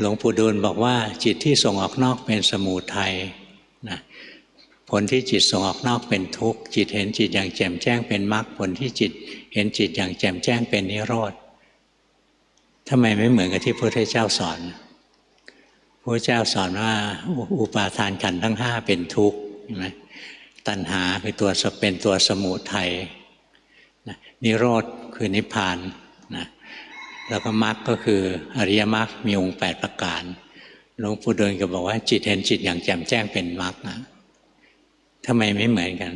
หลวงปู่ดูลบอกว่าจิตที่ส่งออกนอกเป็นสมูทัยนะผลที่จิตส่งออกนอกเป็นทุกข์จิตเห็นจิตอย่างแจ่มแจ้งเป็นมรรคผลที่จิตเห็นจิตอย่างแจ่มแจ้งเป็นนิโรธทำไมไม่เหมือนกับที่พระพุทธเจ้าสอนพระเจ้าสอนว่าอุปาทานขันทั้งห้าเป็นทุกข์ใช่ไหมตัณหาคือตัวเป็นตัวสมุทัยนะนิโรธคือนิพพานนะ แล้วก็มรรคก็คืออริยมรรคมีองค์แปดประการหลวงปู่ดูลก็บอกว่าจิตเห็นจิตอย่างแจ่มแจ้งเป็นมรรคนะทำไมไม่เหมือนกัน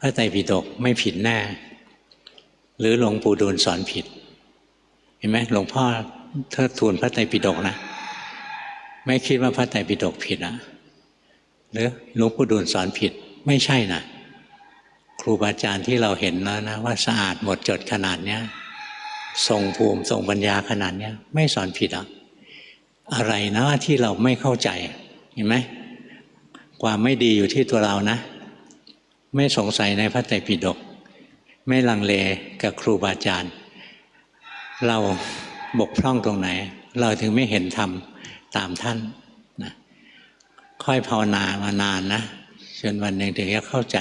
พระไตรปิฎกไม่ผิดแน่หรือหลวงปู่ดูลสอนผิด เห็นไหมหลวงพ่อเทิดทูนพระไตรปิฎกนะ ไม่คิดว่าพระไตรปิฎกผิดอะหรือหลวงปู่ดูลสอนผิด ไม่ใช่นะครูบาอาจารย์ที่เราเห็นแล้วนะว่าสะอาดหมดจดขนาดเนี้ย ทรงภูมิทรงปัญญาขนาดนี้ไม่สอนผิดอะอะไรนะที่เราไม่เข้าใจเห็นไหมความไม่ดีอยู่ที่ตัวเรานะ ไม่สงสัยในพระไตรปิฎกไม่ลังเลกับครูบาอาจารย์ เราบกพร่องตรงไหน เราถึงไม่เห็นธรรมตามท่านนะค่อยภาวนามานานนะจนวันหนึ่งถึงจะเข้าใจ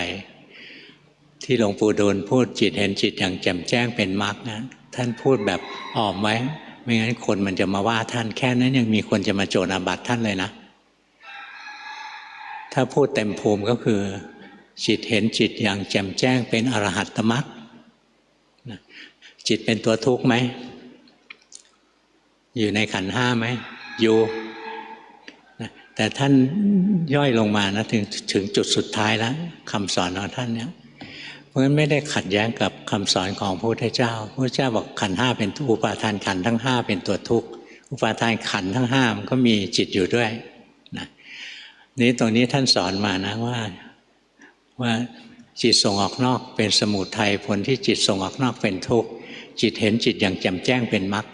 ที่หลวงปู่ดูลพูดจิตเห็นจิตอย่างแจ่มแจ้งเป็นมรรคนะ ท่านพูดแบบออมไว้ ไม่งั้นคนมันจะมาว่าท่านแค่นั้นยังมีคนจะมาโจรอาบัติท่านเลยนะ ถ้าพูดเต็มภูมิก็คือ จิตเห็นจิตอย่างแจ่มแจ้งเป็นอรหัตตมรรคจิตเป็นตัวทุกข์ไหม อยู่ในขันห้าไหมอยู่แต่ท่านย่อยลงมานะถึงถึงจุดสุดท้ายแล้วคำสอนของท่านเนี่ย ราะฉะนั้นไม่ได้ขัดแย้งกับคำสอนของพระพุทธเจ้าพระพุทธเจ้าบอกขันห้าเป็นอุปาทานขันทั้งห้าเป็นตัวทุกข์อุปาทานขันทั้งห้ามันก็มีจิตอยู่ด้วยนะนี้ตรงนี้ท่านสอนมานะว่าว่าจิตส่งออกนอกเป็นสมุทัยผลที่จิตส่งออกนอกเป็นทุกข์จิตเห็นจิตอย่างแจ่มแจ้งเป็นมรรค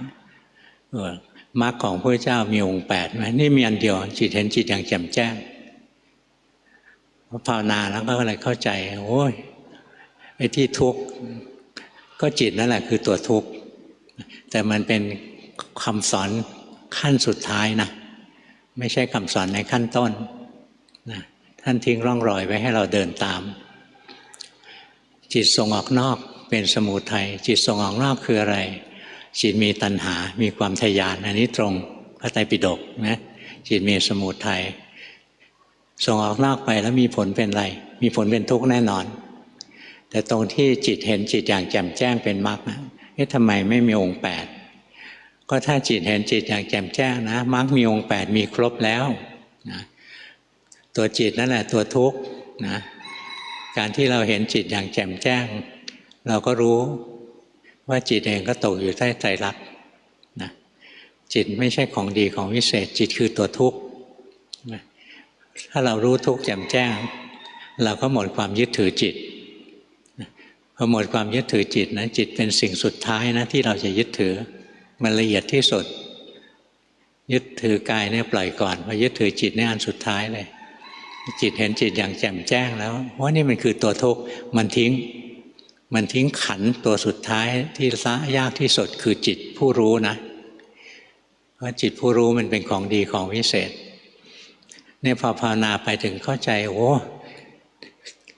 มรรคของพระเจ้ามีองค์แปดไหมนี่มีอันเดียว จิตเห็นจิตอย่างแจ่มแจ้งภาวนาแล้วก็เลยเข้าใจ โอ้ย ไอ้ที่ทุกข์ก็จิตนั่นแหละคือตัวทุกข์แต่มันเป็นคำสอนขั้นสุดท้ายนะไม่ใช่คำสอนในขั้นต้นนะท่านทิ้งร่องรอยไว้ให้เราเดินตาม จิตส่งออกนอกเป็นสมุทัยจิตส่งออกนอกคืออะไร จิตมีตัณหา มีความทยาน อันนี้ตรงพระไตรปิฎกนะจิตมีสมุทัยส่งออกนอกไปแล้วมีผลเป็นไร มีผลเป็นทุกข์แน่นอน แต่ตรงที่จิตเห็นจิตอย่างแจ่มแจ้งเป็นมรรคนะเอ๊ะทำไมไม่มีองค์แปดก็ถ้าจิตเห็นจิตอย่างแจ่มแจ้งนะมรรคมีองค์แปดมีครบแล้วนะตัวจิตนั่นแหละตัวทุกข์นะการที่เราเห็นจิตอย่างแจ่มแจ้ง เราก็รู้ว่าจิตเองก็ตกอยู่ใต้ใจรักนะจิตไม่ใช่ของดีของวิเศษ จิตคือตัวทุกข์ถ้าเรารู้ทุกข์แจ่มแจ้ง เราก็หมดความยึดถือจิต อหมดความยึดถือจิตนะจิตเป็นสิ่งสุดท้ายนะที่เราจะยึดถือ มันละเอียดที่สุด ยึดถือกายเนี่ยปล่อยก่อนพอยึดถือจิตเนี่ยอันสุดท้ายเลย จิตเห็นจิตอย่างแจ่มแจ้งแล้วว่านี่มันคือตัวทุกข์มันทิ้ง มันทิ้งขันตัวสุดท้ายที่ละยากที่สุดคือจิตผู้รู้นะเพราะจิตผู้รู้มันเป็นของดีของวิเศษเนี่ยพอภาวนาไปถึงเข้าใจโอ้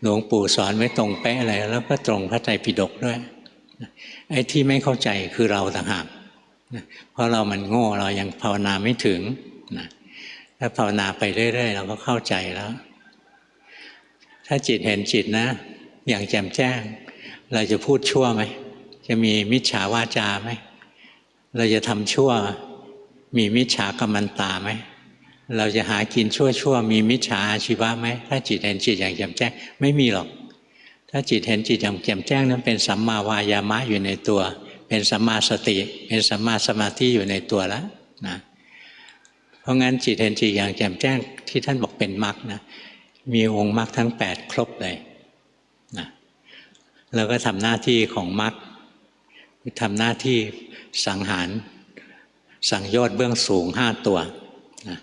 หลวงปู่สอนไว้ตรงเป๊ะอะไร แล้วก็ตรงพระไตรปิฎกด้วยไอ้ที่ไม่เข้าใจคือเราต่างหากเพราะเรามันโง่เรายังภาวนาไม่ถึงนะถ้าภาวนาไปเรื่อยๆเราก็เข้าใจแล้ว ถ้าจิตเห็นจิตนะ อย่างแจ่มแจ้ง เราจะพูดชั่วไหมจะมีมิจฉาวาจาไหมเราจะทำชั่ว มีมิจฉากรรมันตาไหม เราจะหากินชั่วชั่วมีมิจฉาอาชีวะไหมถ้าจิตเห็นจิตอย่างแจ่มแจ้งไม่มีหรอก ถ้าจิตเห็นจิตอย่างแจ่มแจ้งนั้นเป็นสัมมาวายามะอยู่ในตัว เป็นสัมมาสติ เป็นสัมมาสมาธิอยู่ในตัวแล้วนะเพราะงั้นจิตเห็นจิตอย่างแจ่มแจ้งที่ท่านบอกเป็นมรรคนะมีองค์มรรคทั้ง 8 ครบเลยนะแล้วก็ทำหน้าที่ของมรรคทำหน้าที่สังหารสังโยชน์เบื้องสูงห้าตัวนะ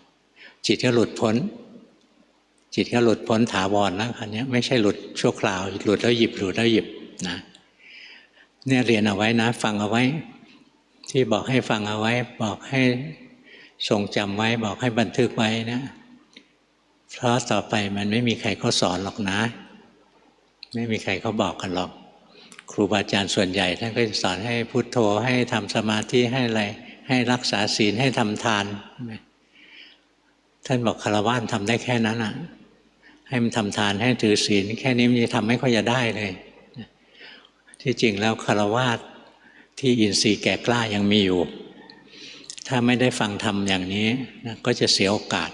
จิตก็หลุดพ้น จิตก็หลุดพ้นถาวรแล้วคันนี้ไม่ใช่หลุดชั่วคราว หลุดแล้วหยิบหลุดแล้วหยิบนะเนี่ยเรียนเอาไว้นะ ฟังเอาไว้ ที่บอกให้ฟังเอาไว้ บอกให้ทรงจำไว้ บอกให้บันทึกไว้นะเพราะต่อไปมันไม่มีใครเขาสอนหรอกนะ ไม่มีใครเขาบอกกันหรอก ครูบาอาจารย์ส่วนใหญ่ ท่านก็จะสอนให้พุโทโธให้ทำสมาธิให้อะไรให้รักษาศีลให้ทำทาน ท่านบอกคารวะทำได้แค่นั้นอะ ให้มันทำทานให้ถือศีล แค่นี้มันจะทำไม่ค่อยจะได้เลย ที่จริงแล้วคารวะที่อินทรีย์แก่กล้ายังมีอยู่ ถ้าไม่ได้ฟังธรรมอย่างนี้นะก็จะเสียโอกาส